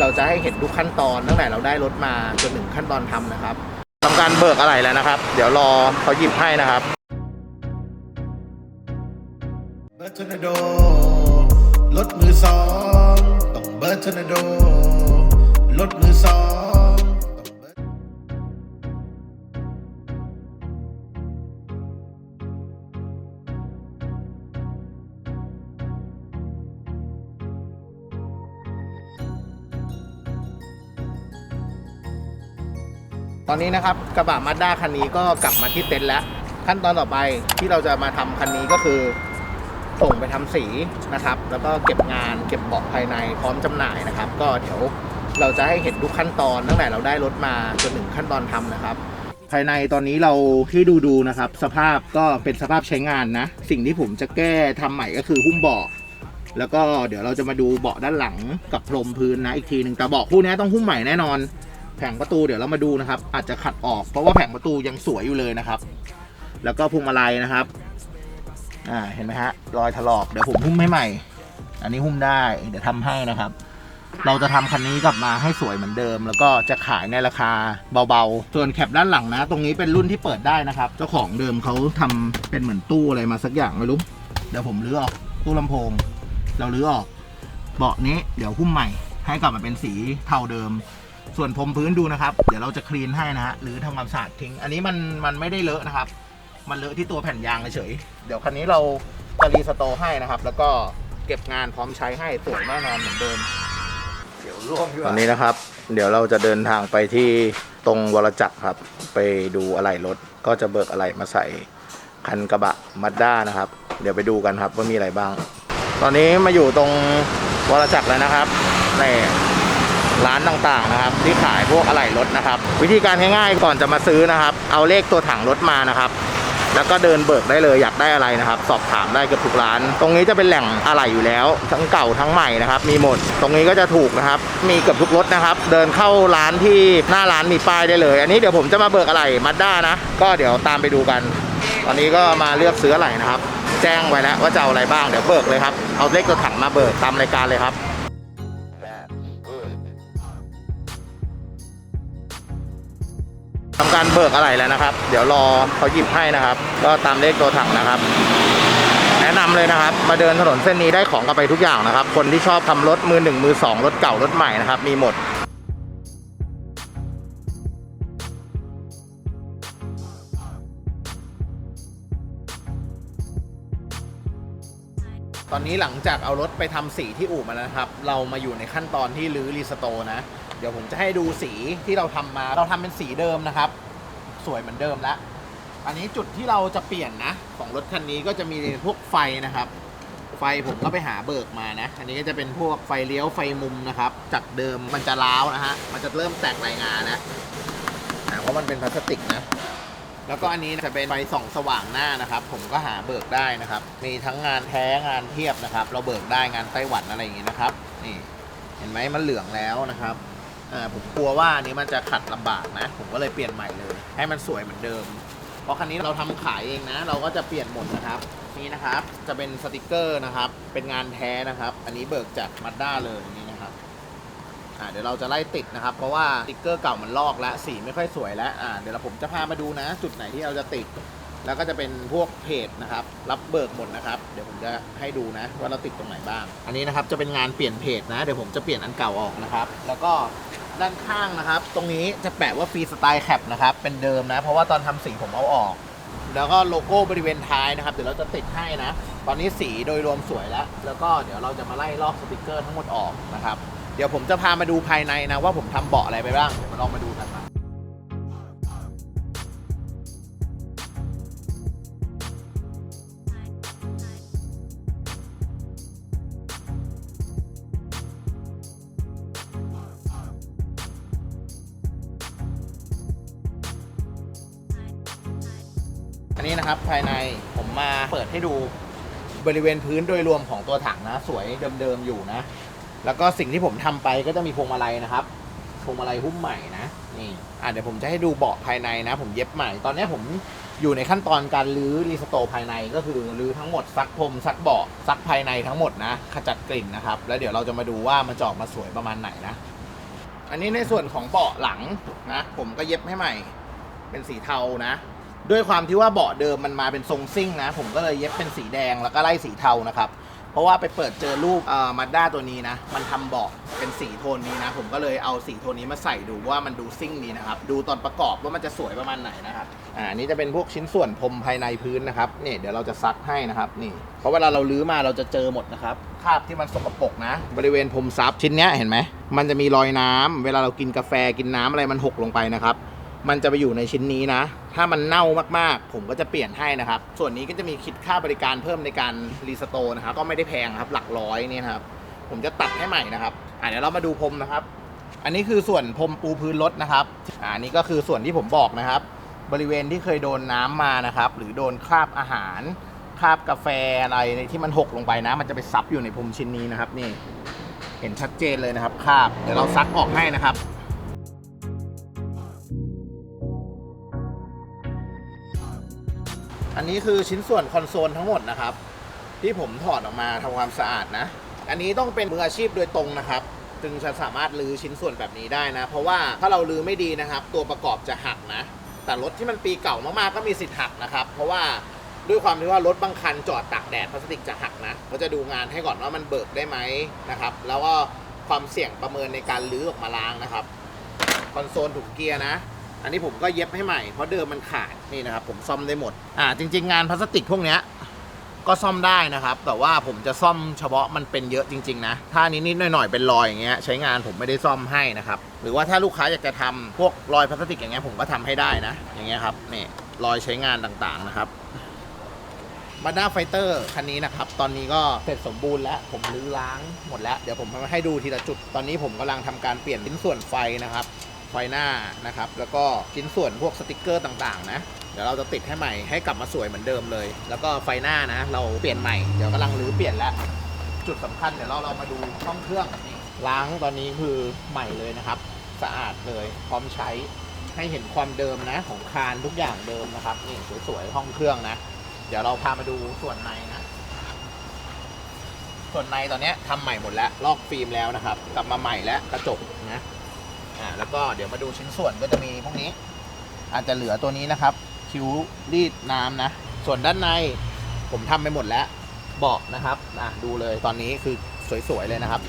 เราจะให้เห็นทุกขั้นตอนตั้งแต่เราได้รถมาจนถึงขั้นตอนทำนะครับทำการเบิกอะไรแล้วนะครับ เดี๋ยวรอเขาหยิบให้นะครับ เบิร์ทอร์นาโดรถมือสองต้องเบิร์ทอร์นาโดรถมือสอง ตอนนี้นะครับกระบะมาด้าคันนี้ก็กลับมาที่เต็นท์แล้ว ขั้นตอนต่อไปที่เราจะมาทำคันนี้ก็คือส่งไปทำสีนะครับ แล้วก็เก็บงานเก็บเบาะภายในพร้อมจำหน่ายนะครับ ก็เดี๋ยวเราจะให้เห็นทุกขั้นตอนตั้งแต่เราได้รถมาจนถึงขั้นตอนทำนะครับ ภายในตอนนี้เราที่ดูดูนะครับ สภาพก็เป็นสภาพใช้งานนะ สิ่งที่ผมจะแก้ทำใหม่ก็คือหุ้มเบาะแล้วก็เดี๋ยวเราจะมาดูเบาะด้านหลังกับพรมพื้นนะอีกทีหนึ่งแต่เบาะคู่นี้ต้องหุ้มใหม่แน่นอน แผงประตูเดี๋ยวเรามาดูนะครับ อาจจะขัดออกเพราะว่าแผงประตูยังสวยอยู่เลยนะครับ แล้วก็พวงมาลัยนะครับอ่าเห็นไหมฮะรอยถลอกเดี๋ยวผมหุ้มให้ใหม่ อันนี้หุ้มได้เดี๋ยวทำให้นะครับ เราจะทำคันนี้กลับมาให้สวยเหมือนเดิม แล้วก็จะขายในราคาเบาๆ ส่วนแคปด้านหลังนะ ตรงนี้เป็นรุ่นที่เปิดได้นะครับ เจ้าของเดิมเขาทำเป็นเหมือนตู้อะไรมาสักอย่างไม่รู้เดี๋ยวผมรื้อออกตู้ลำโพง เรารื้อออกเบาะนี้เดี๋ยวหุ้มใหม่ให้กลับมาเป็นสีเทาเดิม ส่วนพรมพื้นดูนะครับ เดี๋ยวเราจะคลีนให้นะฮะหรือทำความสะอาดทิ้ง อันนี้มันมันไม่ได้เลอะนะครับ มันเลอะที่ตัวแผ่นยางเฉยเดี๋ยวคันนี้เราจะรีสโตร์ให้นะครับ แล้วก็เก็บงานพร้อมใช้ให้สวยแน่นอนเหมือนเดิมเดี๋ยวร่วมดีกตอว่านนี้นะครับ เดี๋ยวเราจะเดินทางไปที่ตรงวรจักรครับ ไปดูอะไหล่รถ ก็จะเบิกอะไหล่มาใส่คันกระบะมัดด้านะครับ เดี๋ยวไปดูกันครับว่ามีอะไรบ้าง ตอนนี้มาอยู่ตรงวรจักรแล้วนะครับใน ร้านต่างๆนะครับ ที่ขายพวกอะไหล่รถนะครับ วิธีการง่ายๆก่อนจะมาซื้อนะครับ เอาเลขตัวถังรถมานะครับ แล้วก็เดินเบิกได้เลยอยากได้อะไรนะครับ สอบถามได้เกือบทุกร้าน ตรงนี้จะเป็นแหล่งอะไหล่อยู่แล้ว ทั้งเก่าทั้งใหม่นะครับ มีหมด ตรงนี้ก็จะถูกนะครับ มีเกือบทุกรถนะครับ เดินเข้าร้านที่หน้าร้านมีป้ายได้เลย อันนี้เดี๋ยวผมจะมาเบิกอะไหล่มาด้านะ ก็เดี๋ยวตามไปดูกัน ตอนนี้ก็มาเลือกซื้ออะไหล่นะครับ แจ้งไว้แล้วว่าจะเอาอะไรบ้างเดี๋ยวเบิกเลยครับเอาเลขตัวถังมาเบิกตามรายการเลยครับ ทำการเบิกอะไรแล้วนะครับ เดี๋ยวรอเขาหยิบให้นะครับ ก็ตามเลขตัวถังนะครับ แนะนำเลยนะครับ มาเดินถนนเส้นนี้ได้ของกลับไปทุกอย่างนะครับ คนที่ชอบทำรถมือหนึ่งมือสองรถเก่ารถใหม่นะครับ มีหมดตอนนี้หลังจากเอารถไปทำสีที่อู่มาแล้วครับ เรามาอยู่ในขั้นตอนที่รื้อรีสโตร์นะ เดี๋ยวผมจะให้ดูสีที่เราทำมา เราทำเป็นสีเดิมนะครับ สวยเหมือนเดิมแล้ว อันนี้จุดที่เราจะเปลี่ยนนะ ของรถคันนี้ก็จะมีพวกไฟนะครับ ไฟผมก็ไปหาเบิกมานะ อันนี้ก็จะเป็นพวกไฟเลี้ยวไฟมุมนะครับ จากเดิมมันจะล้าวนะฮะ มันจะเริ่มแตกรายงานแล้วเพราะมันเป็นพลาสติกนะแล้วก็อันนี้จะเป็นไฟส่องสว่างหน้านะครับ ผมก็หาเบิกได้นะครับ มีทั้งงานแท้งานเทียบนะครับ เราเบิกได้งานไต้หวันอะไรอย่างงี้นะครับ นี่ เห็นไหมมันเหลืองแล้วนะครับ ผมกลัวว่านี้มันจะขัดลำบากนะ ผมก็เลยเปลี่ยนใหม่เลย ให้มันสวยเหมือนเดิม เพราะคันนี้เราทำขายเองนะ เราก็จะเปลี่ยนหมดนะครับ นี่นะครับ จะเป็นสติกเกอร์นะครับ เป็นงานแท้นะครับ อันนี้เบิกจากมาด้าเลยนี่นะครับอ่าเดี๋ยวเราจะไล่ติดนะครับ เพราะว่าสติกเกอร์เก่ามันลอกแล้วสีไม่ค่อยสวยแล้วอ่าเดี๋ยวเราผมจะพามาดูนะ จุดไหนที่เราจะติด แล้วก็จะเป็นพวกเพจนะครับ รับเบิกหมดนะครับ เดี๋ยวผมจะให้ดูนะว่าเราติดตรงไหนบ้าง อันนี้นะครับจะเป็นงานเปลี่ยนเพจนะ เดี๋ยวผมจะเปลี่ยนอันเก่าออกนะครับ แล้วก็ด้านข้างนะครับ ตรงนี้จะแปะว่าฟรีสไตล์แคปนะครับ เป็นเดิมนะ เพราะว่าตอนทำสีผมเอาออก แล้วก็โลโก้บริเวณท้ายนะครับ เดี๋ยวเราจะติดให้นะ ตอนนี้สีโดยรวมสวยแล้ว แล้วก็เดี๋ยวเราจะมาไล่ลอกสติกเกอร์ทั้งหมดออกนะครับ เดี๋ยวผมจะพามาดูภายในนะว่าผมทำเบาะอะไรไปบ้าง เดี๋ยวมาลองมาดูกัน อันนี้นะครับภายในผมมาเปิดให้ดูบริเวณพื้นโดยรวมของตัวถังนะ สวยเดิมๆอยู่นะ แล้วก็สิ่งที่ผมทำไปก็จะมีพวงมาลัยนะครับพวงมาลัยหุ้มใหม่นะนี่อะเดี๋ยวผมจะให้ดูเบาะภายในนะ ผมเย็บใหม่ ตอนนี้ผมอยู่ในขั้นตอนการรื้อรีสโตรภายในก็คือรื้อทั้งหมดซักพรมซักเบาะซักภายในทั้งหมดนะ ขจัดกลิ่นนะครับ แล้วเดี๋ยวเราจะมาดูว่ามันจออกมาสวยประมาณไหนนะ อันนี้ในส่วนของเบาะหลังนะ ผมก็เย็บให้ใหม่ เป็นสีเทานะ ด้วยความที่ว่าเบาะเดิมมันมาเป็นทรงซิ่งนะ ผมก็เลยเย็บเป็นสีแดงแล้วก็ไล่สีเทานะครับ เพราะว่าไปเปิดเจอรูปเอ่อมาด้าตัวนี้นะ มันทำเบาะเป็นสีโทนนี้นะ ผมก็เลยเอาสีโทนนี้มาใส่ดูว่ามันดูซิ่งดีนะครับ ดูตอนประกอบว่ามันจะสวยประมาณไหนนะครับ อ่าอันนี้จะเป็นพวกชิ้นส่วนพรมภายในพื้นนะครับนี่เดี๋ยวเราจะซักให้นะครับนี่ เพราะเวลาเราลื้อมาเราจะเจอหมดนะครับคราบที่มันสกปรกนะ บริเวณพรมซับชิ้นเนี้ยเห็นไหมมันจะมีรอยน้ำเวลาเรากินกาแฟกินน้ำอะไรมันหกลงไปนะครับ มันจะไปอยู่ในชิ้นนี้นะ ถ้ามันเน่ามากๆ ผมก็จะเปลี่ยนให้นะครับ ส่วนนี้ก็จะมีคิดค่าบริการเพิ่มในการรีสโตร์นะครับ ก็ไม่ได้แพงครับ หลักร้อยนี่นะครับ ผมจะตัดให้ใหม่นะครับ อ่าเดี๋ยวเรามาดูพรมนะครับ อันนี้คือส่วนพรมปูพื้นรถนะครับ อ่านี่ก็คือส่วนที่ผมบอกนะครับ บริเวณที่เคยโดนน้ำมานะครับ หรือโดนคราบอาหาร คราบกาแฟอะไรที่มันหกลงไปนะ มันจะไปซับอยู่ในพรมชิ้นนี้นะครับ นี่ เห็นชัดเจนเลยนะครับ คราบ เดี๋ยวเราซักออกให้นะครับ นนี้คือชิ้นส่วนคอนโซลทั้งหมดนะครับ ที่ผมถอดออกมาทำความสะอาดนะ อันนี้ต้องเป็นมืออาชีพโดยตรงนะครับ จึงจะสามารถรื้อชิ้นส่วนแบบนี้ได้นะ เพราะว่าถ้าเรารื้อไม่ดีนะครับ ตัวประกอบจะหักนะ แต่รถที่มันปีเก่ามากๆก็มีสิทธิ์หักนะครับ เพราะว่าด้วยความที่ว่ารถบางคันจอดตากแดดพลาสติกจะหักนะก็จะดูงานให้ก่อนว่ามันเบิกได้ไหมนะครับ แล้วก็ความเสี่ยงประเมินในการรื้อออกมาล้างนะครับ คอนโซลถุงเกียร์นะ อันนี้ผมก็เย็บให้ใหม่เพราะเดิมมันขาดนี่นะครับ ผมซ่อมได้หมด อ่า จริง ๆ งานพลาสติกพวกเนี้ยก็ซ่อมได้นะครับ แต่ว่าผมจะซ่อมเฉพาะมันเป็นเยอะจริง ๆ นะ ถ้านิดๆหน่อยๆเป็นรอยอย่างเงี้ยใช้งานผมไม่ได้ซ่อมให้นะครับ หรือว่าถ้าลูกค้าอยากจะทำพวกรอยพลาสติกอย่างเงี้ยผมก็ทำให้ได้นะ อย่างเงี้ยครับนี่รอยใช้งานต่างๆนะครับมาด้าไฟเตอร์คันนี้นะครับ ตอนนี้ก็เสร็จสมบูรณ์แล้ว ผมรื้อล้างหมดแล้ว เดี๋ยวผมมาให้ดูทีละจุด ตอนนี้ผมกำลังทำการเปลี่ยนชิ้นส่วนไฟนะครับ ไฟหน้านะครับ แล้วก็ชิ้นส่วนพวกสติกเกอร์ต่างๆ นะ เดี๋ยวเราจะติดให้ใหม่ให้กลับมาสวยเหมือนเดิมเลย แล้วก็ไฟหน้านะ เราเปลี่ยนใหม่ เดี๋ยวกำลังรื้อเปลี่ยนแล้ว จุดสำคัญเดี๋ยวเราเรามาดูห้องเครื่องนี่ล้างตอนนี้คือใหม่เลยนะครับ สะอาดเลยพร้อมใช้ให้เห็นความเดิมนะของคานทุกอย่างเดิมนะครับนี่สวยๆห้องเครื่องนะ เดี๋ยวเราพามาดูส่วนในนะ ส่วนในตอนนี้ยทำใหม่หมดแล้วลอกฟิล์มแล้วนะครับ กลับมาใหม่แล้วกระจกนะ อ่าแล้วก็เดี๋ยวมาดูชิ้นส่วนก็จะมีพวกนี้ อาจจะเหลือตัวนี้นะครับ คิ้วรีดน้ำนะ ส่วนด้านในผมทำไปหมดแล้วเบาะนะครับอะดูเลยตอนนี้คือสวยๆเลยนะครับ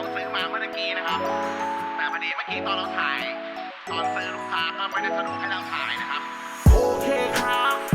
เราซื้อมาเมื่อกี้นะครับ แต่พอดีเมื่อกี้ตอนเราถ่าย ตอนซื้อลูกค้าก็ไม่ได้สะดวกให้เราถ่ายนะครับ โอเคครับ